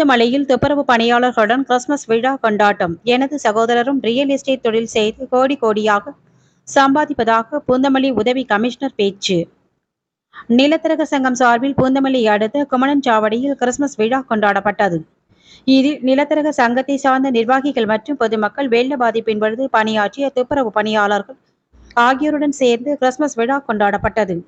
பூந்தமல்லியில் துப்புரவு பணியாளர்களுடன் கிறிஸ்துமஸ் விழா கொண்டாட்டம். எனது சகோதரரும் ரியல் எஸ்டேட் தொழில் செய்து கோடி கோடியாக சம்பாதிப்பதாக பூந்தமல்லி உதவி கமிஷனர் பேச்சு. நிலத்தரக சங்கம் சார்பில் பூந்தமல்லி அடுத்த குமணன் சாவடியில் கிறிஸ்துமஸ் விழா கொண்டாடப்பட்டது. இதில் நிலத்தரக சங்கத்தை சார்ந்த நிர்வாகிகள் மற்றும் பொதுமக்கள் வெள்ள பாதிப்பின் பொழுது பணியாற்றிய துப்புரவு பணியாளர்கள் ஆகியோருடன் சேர்ந்து கிறிஸ்துமஸ் விழா கொண்டாடப்பட்டது.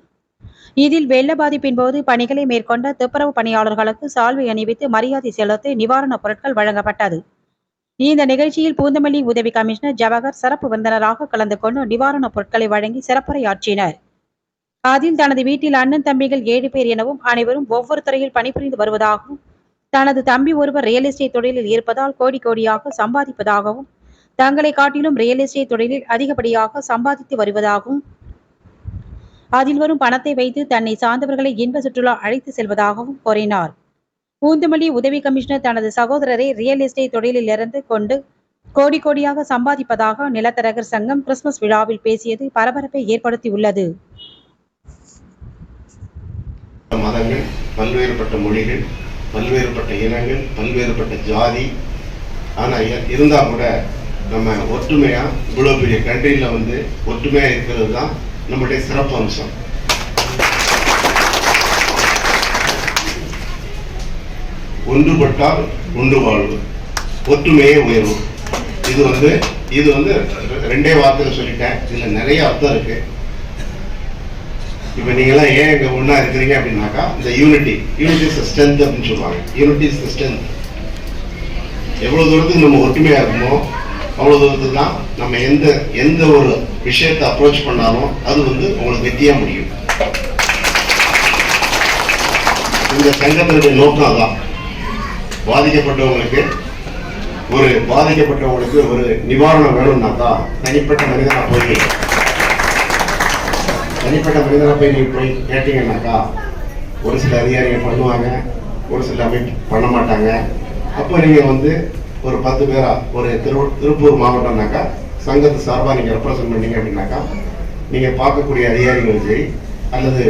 இதில் வெள்ள பாதிப்பின் போது பணிகளை மேற்கொண்ட துப்புரவு பணியாளர்களுக்கு சால்வை அணிவித்து மரியாதை செலுத்தி நிவாரணப் பொருட்கள் வழங்கப்பட்டது. இந்த நிகழ்ச்சியில் பூந்தமல்லி உதவி கமிஷனர் ஜவஹர் சிறப்பு விருந்தினராக கலந்து கொண்டு நிவாரணப் பொருட்களை வழங்கி சிறப்புரையாற்றினர். அதில் தனது வீட்டில் அண்ணன் தம்பிகள் ஏழு பேர் எனவும் அனைவரும் ஒவ்வொரு துறையில் பணிபுரிந்து வருவதாகவும் தனது தம்பி ஒருவர் ரியல் எஸ்டேட் தொழிலில் இருப்பதால் கோடி கோடியாக சம்பாதிப்பதாகவும் தங்களை காட்டிலும் ரியல் எஸ்டேட் தொழிலில் அதிகப்படியாக சம்பாதித்து வருவதாகவும் அதில் வரும் பணத்தை வைத்து தன்னை சார்ந்தவர்களை இன்ப சுற்றுலா அழைத்து செல்வதாகவும் கூறினார். பூந்தமல்லி உதவி கமிஷனர் தனது சகோதரரை ரியல் எஸ்டேட் தொழிலில் இருந்து கொண்டு கோடி கோடியாக சம்பாதிப்பதாக நிலத்தரகர் சங்கம் கிறிஸ்துமஸ் விழாவில் பேசியது பரபரப்பை ஏற்படுத்தியுள்ளது. மதங்கள் பல்வேறுபட்ட மொழிகள் பல்வேறுபட்ட இனங்கள் பல்வேறுபட்ட ஜாதி ஆனால் இருந்தால் கூட நம்ம ஒற்றுமையாக இவ்வளோ பெரிய கண்ட்ரியில் வந்து ஒற்றுமையாக இருக்கிறது தான் நம்முடைய சிறப்பு அம்சம். ஒன்றுபட்டால் ஒன்று வாழ்வு. ஒற்றுமையே உயர்வு. இது வந்து இது வந்து ரெண்டே வார்த்தையில் சொல்லிட்டேன். இதில் நிறைய அர்த்தம் இருக்கு. இப்போ நீங்களாம் ஏன் இங்கே ஒன்றா இருக்கிறீங்க அப்படின்னாக்கா இந்த யூனிட்டி யூனிட்டி இஸ் ஸ்ட்ரென்த் அப்படின்னு சொல்லுவாங்க. யூனிட்டி இஸ் ஸ்ட்ரென்த் எவ்வளோ தூரத்துக்கு நம்ம ஒற்றுமையாக இருக்குமோ அவ்வளோ தூரத்துக்கு தான் நம்ம எந்த எந்த ஒரு விஷயத்தை அப்ரோச் பண்ணாலும் அது வந்து உங்களுக்கு வெற்றியாக முடியும். இந்த சங்கத்தினுடைய நோக்கம் அதான். பாதிக்கப்பட்டவங்களுக்கு ஒரு பாதிக்கப்பட்டவங்களுக்கு ஒரு நிவாரணம் வேணும்னாக்கா தனிப்பட்ட மனிதனாக போய் தனிப்பட்ட மனிதனாக போய் நீங்கள் போய் கேட்டீங்கன்னாக்கா ஒரு சில அதிகாரிகள் பண்ணுவாங்க ஒரு சில அமைப்பு பண்ண மாட்டாங்க. அப்போ நீங்கள் வந்து ஒரு பத்து பேரா? ஒரு திரு திருப்பூர் மாவட்டம்னாக்கா சங்கத்து சார்பாக நீங்கள் ரெப்ரசன்ட் பண்ணீங்க அப்படின்னாக்கா நீங்கள் பார்க்கக்கூடிய அதிகாரிகளும் சரி அல்லது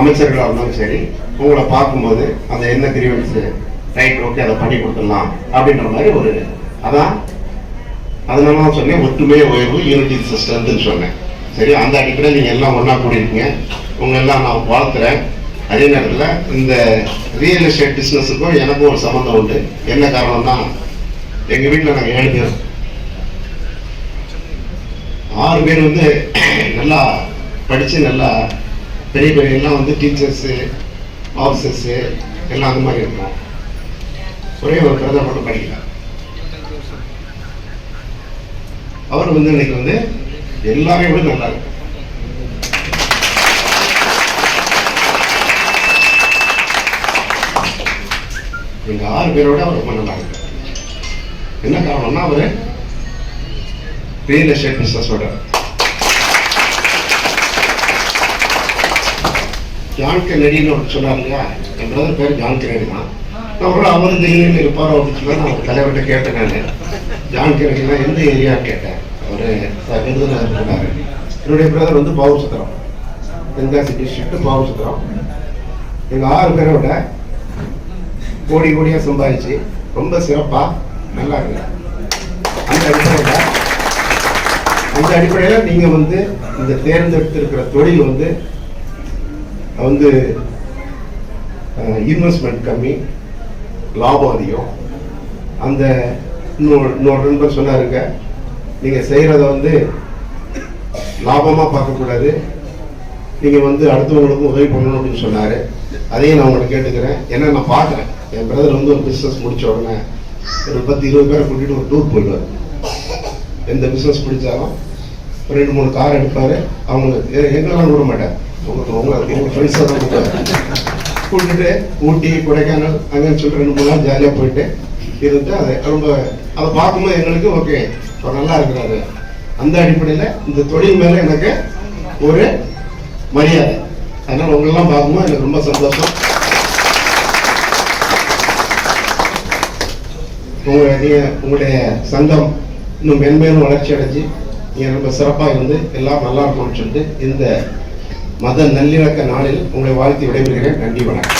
அமைச்சர்களாக இருந்தாலும் சரி உங்களை பார்க்கும்போது அந்த என்ன கிரீவன்ஸு ரைட் ஓகே அதை பண்ணி கொடுத்துடலாம் அப்படின்ற மாதிரி ஒரு அதான் அதனால நான் சொன்னேன் ஒற்றுமையே உயர்வு யூனிட்டி சிஸ்டம்னு சொன்னேன். சரி அந்த அடிப்படையில் நீங்கள் எல்லாம் ஒன்றா கூடியிருக்கீங்க. உங்க எல்லாம் நான் வாழ்த்துறேன். அதே நேரத்தில் இந்த ரியல் எஸ்டேட் பிஸ்னஸுக்கும் எனக்கும் ஒரு சம்மந்தம் உண்டு. என்ன காரணம்னா எங்கள் வீட்டில் நாங்கள் ஏழு பேர். ஆறு பேர் வந்து நல்லா படித்து நல்லா பெரிய பெரிய எல்லாம் வந்து டீச்சர்ஸு ஆஃபீஸர்ஸு எல்லாம் அந்த மாதிரி இருக்கோம். ஒரே ஒரு பிரதர் மட்டும் படிக்கல. அவர் வந்து இன்னைக்கு வந்து எல்லாரையும் விட நல்லா இந்த ஆறு பேரோட அவர் ரொம்ப என்ன காரணம்னா அவர் ரியல் எஸ்டேட் பிஸ்னஸோட ஜான் கென்னடின்னு ஒரு சொன்னார் இல்லையா? என் பிரதர் பேர் ஜான் கென்னடி தான். நான் அவர் இந்த ஏரியாவில் இருப்பாரோ அப்படின்னு சொல்லி நான் தலைவர்கிட்ட கேட்டேன் நான். ஜான் கென்னடினா எந்த ஏரியா கேட்டேன். அவர் விருதுநகர் சொன்னார் என்னுடைய பிரதர் வந்து Pavoorchatram. Tenkasi district Pavoorchatram. எங்கள் ஆறு பேரோட கோடி கோடியாக சம்பாதிச்சு ரொம்ப சிறப்பாக நல்லா இருக்கு. அந்த அடிப்படையில் அந்த அடிப்படையில் நீங்கள் வந்து இந்த தேர்ந்தெடுத்திருக்கிற தொழில் வந்து வந்து இன்வெஸ்ட்மெண்ட் கம்மி லாபம் அதிகம். அந்த இன்னொரு இன்னொரு நண்பர் சொன்னாருங்க நீங்கள் செய்கிறத வந்து லாபமாக பார்க்கக்கூடாது நீங்கள் வந்து அடுத்தவங்களுக்கும் உதவி பண்ணணும் அப்படின்னு சொன்னார். அதையும் நான் உங்களை கேட்டுக்கிறேன். ஏன்னா நான் பார்க்குறேன். என் பிரதர் வந்து ஒரு பிஸ்னஸ் முடிச்ச உடனே ஒரு பத்து இருபது பேரை கூட்டிகிட்டு ஒரு டூர் போயிடுவார். எந்த பிஸ்னஸ் பிடிச்சாலும் ஒரு ரெண்டு மூணு கார் எடுப்பார். அவங்களுக்கு எங்கெல்லாம் விட மாட்டேன் உங்களுக்கு உங்க ஃப்ரெண்ட்ஸாக தான் கூப்பிடுவார் கூட்டிட்டு ஊட்டி கொடைக்கானல் அங்கேன்னு சொல்லிட்டு ரெண்டு மூணு நாள் ஜாலியாக போயிட்டு இருந்து அதை ரொம்ப அதை பார்க்கும்போது எங்களுக்கு ஓகே. அவர் நல்லா இருக்கிறாரு. அந்த அடிப்படையில் இந்த தொழில் மேலே எனக்கு ஒரு மரியாதை. அதனால் உங்களெல்லாம் பார்க்கும்போது எனக்கு ரொம்ப சந்தோஷம். உங்க உங்களுடைய சங்கம் இன்னும் மென்மேலும் வளர்ச்சி அடைஞ்சு நீங்கள் ரொம்ப சிறப்பாக இருந்து எல்லாம் நல்லா இருக்கும்னு சொல்லிட்டு இந்த மத நல்லிணக்க நாளில் உங்களை வாழ்த்தி விடைபெறுகிறேன். நன்றி வணக்கம்.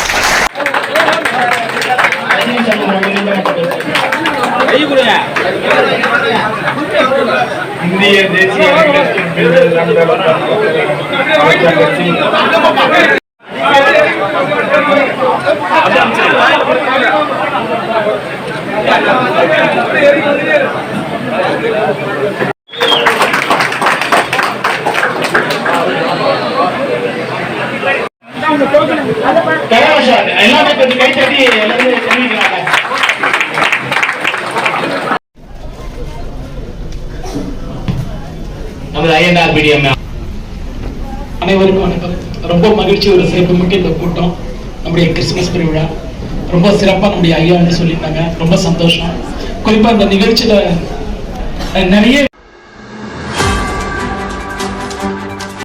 இந்திய தேசிய எல்லாமே கொஞ்சம் கை தட்டி நமது ஐஎன்ஆர் மீடியம் அனைவருக்கும் வணக்கம். ரொம்ப மகிழ்ச்சி ஒரு சிறப்பு மிக்க இந்த கூட்டம் நம்முடைய கிறிஸ்துமஸ் பெருவிழா. ரொம்ப சிறப்பாக நம்முடைய ஐயா வந்து சொல்லியிருந்தாங்க. ரொம்ப சந்தோஷம். குறிப்பாக இந்த நிகழ்ச்சியில் நிறைய